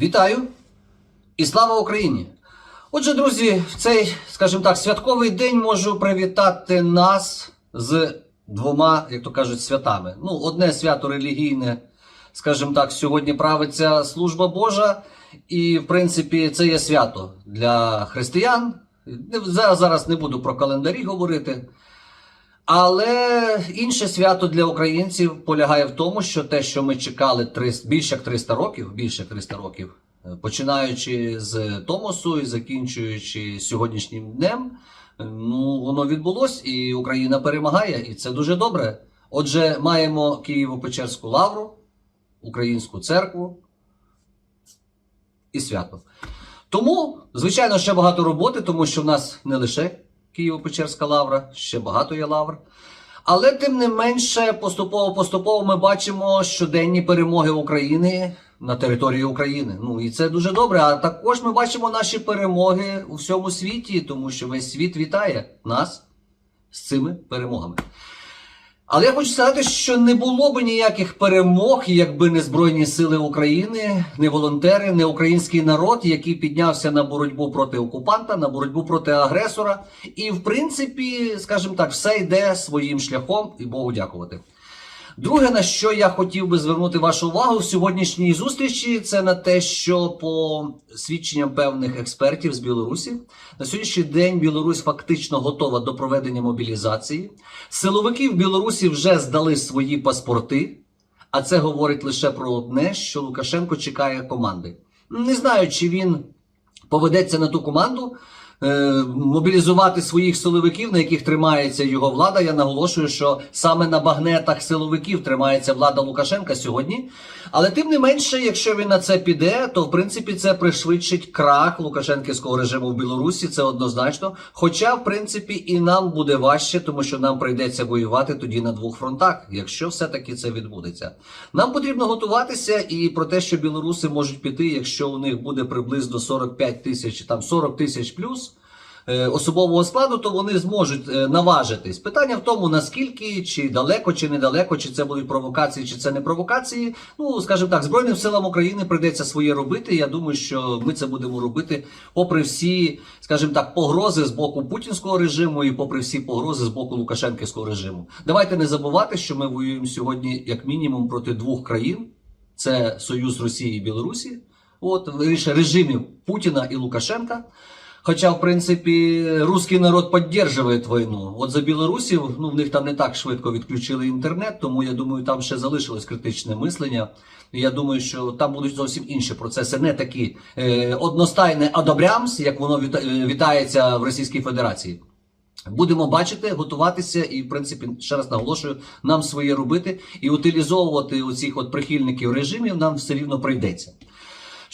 Вітаю і слава Україні! Отже, друзі, в цей, скажімо так, святковий день можу привітати нас з двома, як то кажуть, святами. Ну, одне свято релігійне, скажімо так, сьогодні правиться служба Божа, і в принципі це є свято для християн. За- Зараз не буду про календарі говорити. Але інше свято для українців полягає в тому, що те, що ми чекали 300, більше як 300 років, більше як 300 років, е, починаючи з Томосу і закінчуючи сьогоднішнім днем, е, ну воно відбулось, і Україна перемагає, і це дуже добре. Отже, маємо Києво-Печерську лавру, українську церкву і свято. Тому, звичайно, ще багато роботи, тому що в нас не лише Києво-Печерська лавра, ще багато є лавр. Але тим не менше, поступово-поступово ми бачимо щоденні перемоги України на території України. Ну і це дуже добре. А також ми бачимо наші перемоги у всьому світі, тому що весь світ вітає нас з цими перемогами. Але я хочу сказати, що не було б ніяких перемог, якби не Збройні Сили України, не волонтери, не український народ, який піднявся на боротьбу проти окупанта, на боротьбу проти агресора. І, в принципі, скажімо так, все йде своїм шляхом і Богу дякувати. Друге, на що я хотів би звернути вашу увагу в сьогоднішній зустрічі, це на те, що по свідченням певних експертів з Білорусі на сьогоднішній день Білорусь фактично готова до проведення мобілізації. Силовики в Білорусі вже здали свої паспорти, а це говорить лише про одне, що Лукашенко чекає команди. Не знаю, чи він поведеться на ту команду. Е, Мобілізувати своїх силовиків, на яких тримається його влада. Я наголошую, що саме на багнетах силовиків тримається влада Лукашенка сьогодні. Але тим не менше, якщо він на це піде, то в принципі це пришвидшить крах лукашенківського режиму в Білорусі. Це однозначно. Хоча, в принципі, і нам буде важче, тому що нам прийдеться воювати тоді на двох фронтах, якщо все-таки це відбудеться. Нам потрібно готуватися і про те, що білоруси можуть піти, якщо у них буде приблизно 45 тисяч, там 40 тисяч плюс особового складу, то вони зможуть е, наважитись. Питання в тому, наскільки, чи далеко, чи недалеко, чи це будуть провокації, чи це не провокації. Ну, скажімо так, Збройним силам України прийдеться своє робити. Я думаю, що ми це будемо робити попри всі, скажімо так, погрози з боку путінського режиму і попри всі погрози з боку Лукашенківського режиму. Давайте не забувати, що ми воюємо сьогодні як мінімум проти двох країн: це Союз Росії і Білорусі. От режимів Путіна і Лукашенка. Хоча, в принципі, русський народ підтримує війну. От за білорусів, ну в них там не так швидко відключили інтернет, тому я думаю, там ще залишилось критичне мислення. Я думаю, що там будуть зовсім інші процеси, не такі е, одностайне адобрямс, як воно е, вітається в Російській Федерації. Будемо бачити, готуватися, і в принципі, ще раз наголошую, нам своє робити і утилізовувати оцих от прихильників режимів нам все рівно прийдеться.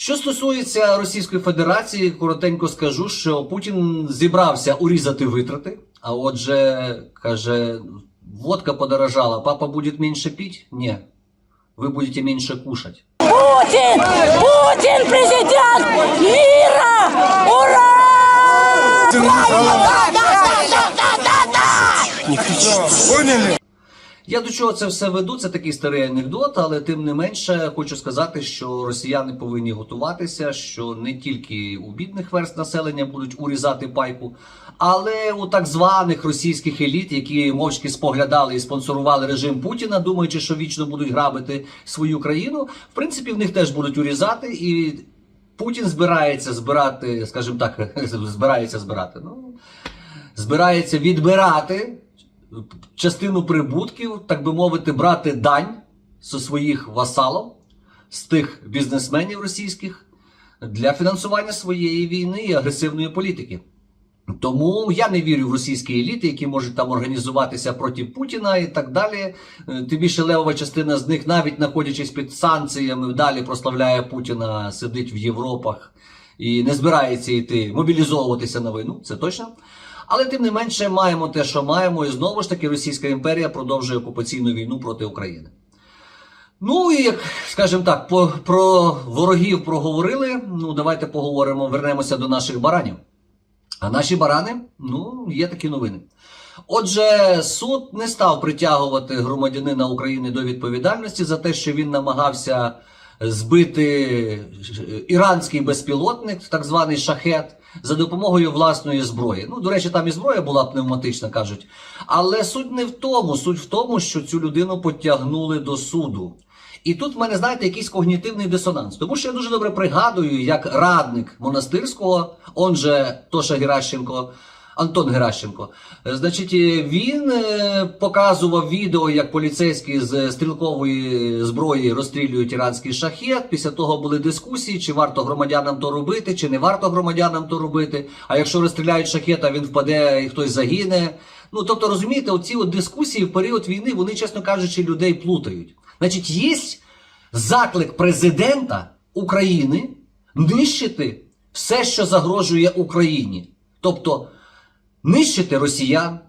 Що стосується Російської Федерації, коротенько скажу, що Путін зібрався урізати витрати. А отже, каже, водка подорожала, папа буде менше пить? Ні. Ви будете менше кушать. Путин! Путин президент мира! Ура! Да, да, да, да, да, да, да! Поняли? Я до чого це все веду? Це такий старий анекдот, але тим не менше хочу сказати, що росіяни повинні готуватися, що не тільки у бідних верст населення будуть урізати пайку, але у так званих російських еліт, які мовчки споглядали і спонсорували режим Путіна, думаючи, що вічно будуть грабити свою країну. В принципі, в них теж будуть урізати і. Путін збирається збирати, скажімо так, збирається збирати. Ну, збирається відбирати частину прибутків, так би мовити, брати дань зі своїх васалів, з тих бізнесменів російських для фінансування своєї війни і агресивної політики. Тому я не вірю в російські еліти, які можуть там організуватися проти Путіна і так далі. Е, Тим більше левова частина з них, навіть знаходячись під санкціями, далі прославляє Путіна, сидить в Європах і не збирається йти мобілізовуватися на війну. Це точно. Але тим не менше маємо те, що маємо, і знову ж таки Російська імперія продовжує окупаційну війну проти України. Ну і як скажімо так, по, про ворогів проговорили. Ну давайте поговоримо, вернемося до наших баранів. А наші барани, ну, є такі новини. Отже, суд не став притягувати громадянина України до відповідальності за те, що він намагався збити іранський безпілотник, так званий шахет, за допомогою власної зброї. Ну, до речі, там і зброя була пневматична, кажуть. Але суть не в тому. Суть в тому, що цю людину потягнули до суду. І тут в мене, знаєте, якийсь когнітивний дисонанс. Тому що я дуже добре пригадую, як радник монастирського, он же Тоша Геращенко, Антон Геращенко. Е, Значить, е, він е, показував відео, як поліцейські з стрілкової зброї розстрілюють іранський шахет. Після того були дискусії, чи варто громадянам то робити, чи не варто громадянам то робити. А якщо розстріляють шахет, а він впаде і хтось загине. Ну тобто, розумієте, оці от дискусії в період війни, вони, чесно кажучи, людей плутають. Значить, є заклик президента України нищити все, що загрожує Україні. Тобто нищити росіян,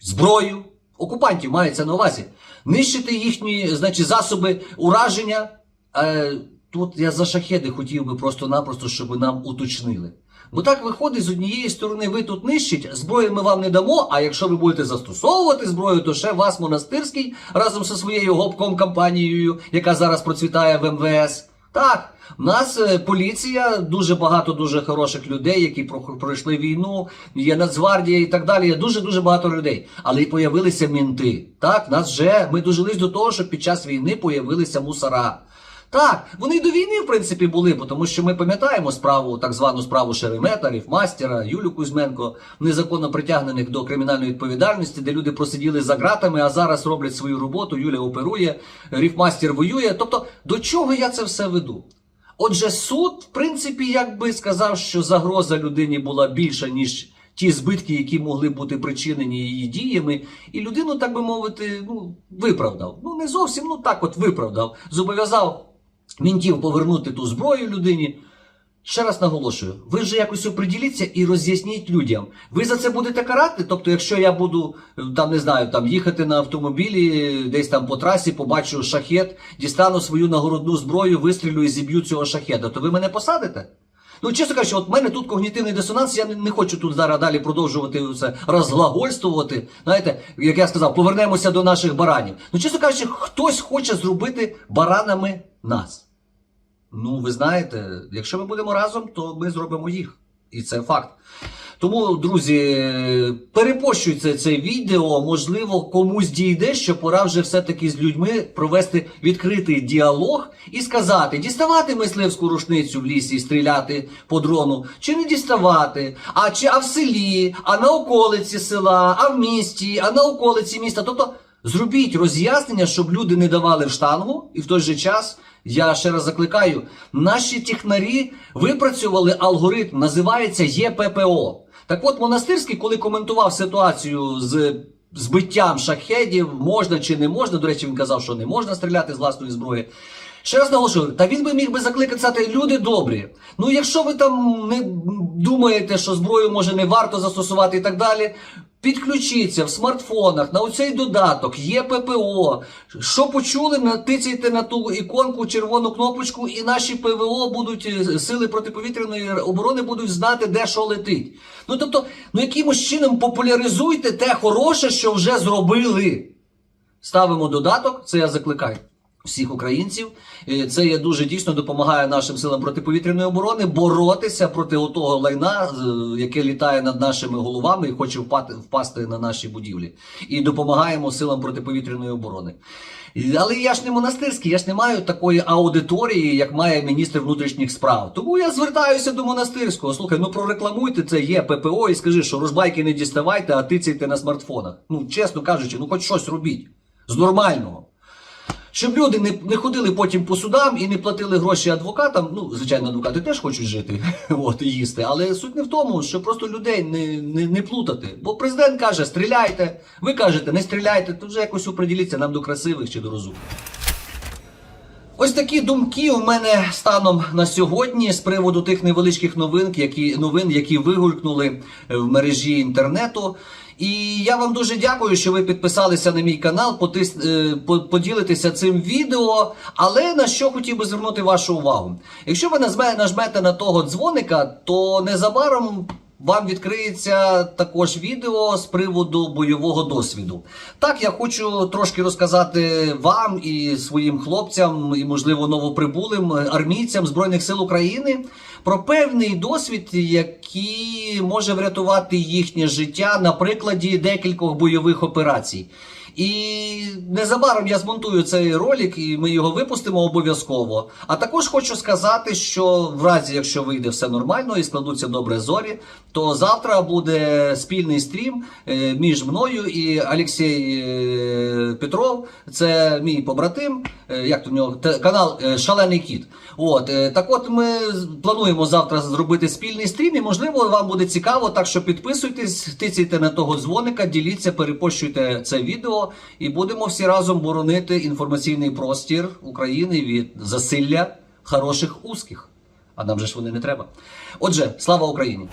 зброю, окупантів мається на увазі, нищити їхні значить, засоби ураження. Е, тут я за шахеди хотів би просто-напросто, щоб нам уточнили. Бо так виходить, з однієї сторони, ви тут нищить, зброю ми вам не дамо, а якщо ви будете застосовувати зброю, то ще вас монастирський разом зі своєю гопком компанією, яка зараз процвітає в МВС. Так, в нас е, поліція, дуже багато дуже хороших людей, які про- пройшли війну, є Нацгвардія і так далі. Є дуже дуже багато людей. Але й появилися мінти. Так, нас вже ми дожились до того, що під час війни появилися мусора. Так, вони й до війни, в принципі, були, тому що ми пам'ятаємо справу, так звану справу Шеремета, Ріфмастера, Юлю Кузьменко, незаконно притягнених до кримінальної відповідальності, де люди просиділи за ґратами, а зараз роблять свою роботу. Юля оперує, Ріфмастер воює. Тобто, до чого я це все веду? Отже, суд, в принципі, якби сказав, що загроза людині була більша, ніж ті збитки, які могли бути причинені її діями, і людину, так би мовити, ну, виправдав. Ну, не зовсім, ну так от виправдав. Зобов'язав мінтів повернути ту зброю людині. Ще раз наголошую, ви вже якось оприділіться і роз'ясніть людям. Ви за це будете карати? Тобто, якщо я буду там не знаю, там їхати на автомобілі, десь там по трасі, побачу шахет, дістану свою нагородну зброю, вистрілю і зіб'ю цього шахета, то ви мене посадите? Ну, чесно кажучи, от в мене тут когнітивний дисонанс, я не, хочу тут зараз далі продовжувати це розглагольствувати. Знаєте, як я сказав, повернемося до наших баранів. Ну, чесно кажучи, хтось хоче зробити баранами нас. Ну, ви знаєте, якщо ми будемо разом, то ми зробимо їх. І це факт. Тому, друзі, перепощуйте це відео, можливо, комусь дійде, що пора вже все-таки з людьми провести відкритий діалог і сказати, діставати мисливську рушницю в лісі і стріляти по дрону, чи не діставати, а чи а в селі, а на околиці села, а в місті, а на околиці міста. Тобто зробіть роз'яснення, щоб люди не давали в штангу, і в той же час. Я ще раз закликаю, наші технарі випрацювали алгоритм, називається ЄППО. Так от монастирський, коли коментував ситуацію з збиттям шахедів, можна чи не можна, до речі, він казав, що не можна стріляти з власної зброї. Ще раз наголошую, та він би міг би закликати люди добрі. Ну, якщо ви там не думаєте, що зброю може не варто застосувати і так далі, підключіться в смартфонах на оцей додаток, є ППО. Що почули, натицяйте на ту іконку, червону кнопочку, і наші ПВО будуть е, сили протиповітряної оборони будуть знати, де що летить. Ну тобто, ну якимось чином популяризуйте те хороше, що вже зробили. Ставимо додаток, це я закликаю. Всіх українців Е, це є дуже дійсно допомагає нашим силам протиповітряної оборони боротися проти того лайна, е, яке літає над нашими головами і хоче впасти на наші будівлі. І допомагаємо силам протиповітряної оборони. Але я ж не монастирський, я ж не маю такої аудиторії, як має міністр внутрішніх справ. Тому я звертаюся до монастирського. Слухай, ну прорекламуйте це є ППО і скажи, що ружбайки не діставайте, а тицяйте на смартфонах. Ну, чесно кажучи, ну хоч щось робіть з нормального. Щоб люди не, не ходили потім по судам і не платили гроші адвокатам. Ну, звичайно, адвокати теж хочуть жити, от, і їсти. Але суть не в тому, що просто людей не, не, не плутати. Бо президент каже, стріляйте, ви кажете, не стріляйте, то вже якось оприділіться нам до красивих чи до розумних. Ось такі думки у мене станом на сьогодні з приводу тих невеличких новин, які, новин, які вигулькнули е, в мережі інтернету. І я вам дуже дякую, що ви підписалися на мій канал, потис, е, по- поділитеся цим відео. Але на що хотів би звернути вашу увагу? Якщо ви нажмете на того дзвоника, то незабаром вам відкриється також відео з приводу бойового досвіду. Так, я хочу трошки розказати вам і своїм хлопцям, і можливо новоприбулим армійцям Збройних сил України про певний досвід, який може врятувати їхнє життя на прикладі декількох бойових операцій. І незабаром я змонтую цей ролик, і ми його випустимо обов'язково. А також хочу сказати, що в разі, якщо вийде все нормально і складуться добре зорі, то завтра буде спільний стрім е, між мною і Олексій е, Петров. Це мій побратим. е, Як то в нього канал Шалений Кіт. От так, от ми плануємо завтра зробити спільний стрім, і можливо вам буде цікаво. Так що підписуйтесь, тицяйте на того дзвоника, діліться, перепощуйте це відео, і будемо всі разом боронити інформаційний простір України від засилля хороших узких. А нам же ж вони не треба. Отже, слава Україні!